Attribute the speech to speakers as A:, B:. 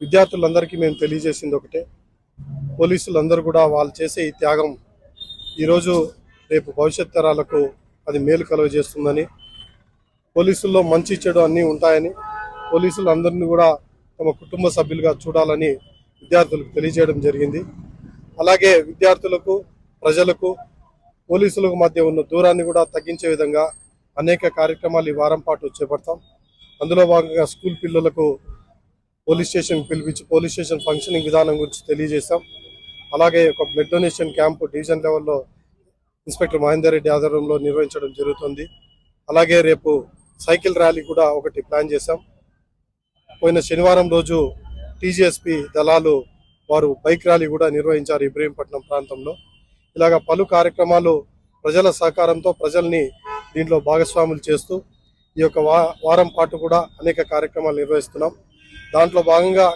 A: విద్యార్థులందరికీ మేము తెలియజేసింది ఒకటే. పోలీసులందరూ కూడా వాళ్ళు చేసే ఈ త్యాగం ఈరోజు రేపు భవిష్యత్ తరాలకు అది మేలు కలుగజేస్తుందని పోలీసుల్లో మంచి చెడు అన్నీ ఉంటాయని పోలీసులు అందరినీ కూడా తమ కుటుంబ సభ్యులుగా చూడాలని విద్యార్థులకు తెలియజేయడం జరిగింది. అలాగే విద్యార్థులకు ప్రజలకు పోలీసులకు మధ్య ఉన్న దూరాన్ని కూడా తగ్గించే విధంగా అనేక కార్యక్రమాలు ఈ వారం పాటు చేపడతాం. అందులో భాగంగా స్కూల్ పిల్లలకు పోలీస్ స్టేషన్ పిలిపించి పోలీస్ స్టేషన్ ఫంక్షనింగ్ విధానం గురించి తెలియజేశాం. అలాగే ఒక బ్లడ్ డొనేషన్ క్యాంపు డివిజన్ లెవెల్లో ఇన్స్పెక్టర్ మహేందర్ రెడ్డి ఆధ్వర్యంలో నిర్వహించడం జరుగుతుంది. అలాగే రేపు సైకిల్ ర్యాలీ కూడా ఒకటి ప్లాన్ చేశాం. పోయిన శనివారం రోజు టీజీఎస్పి దళాలు వారు బైక్ ర్యాలీ కూడా నిర్వహించారు ఇబ్రహీంపట్నం ప్రాంతంలో. ఇలాగ పలు కార్యక్రమాలు ప్రజల సహకారంతో ప్రజల్ని దీంట్లో భాగస్వాములు చేస్తూ ఈ యొక్క వారం పాటు కూడా అనేక కార్యక్రమాలు నిర్వహిస్తున్నాం. దాంట్లో భాగంగా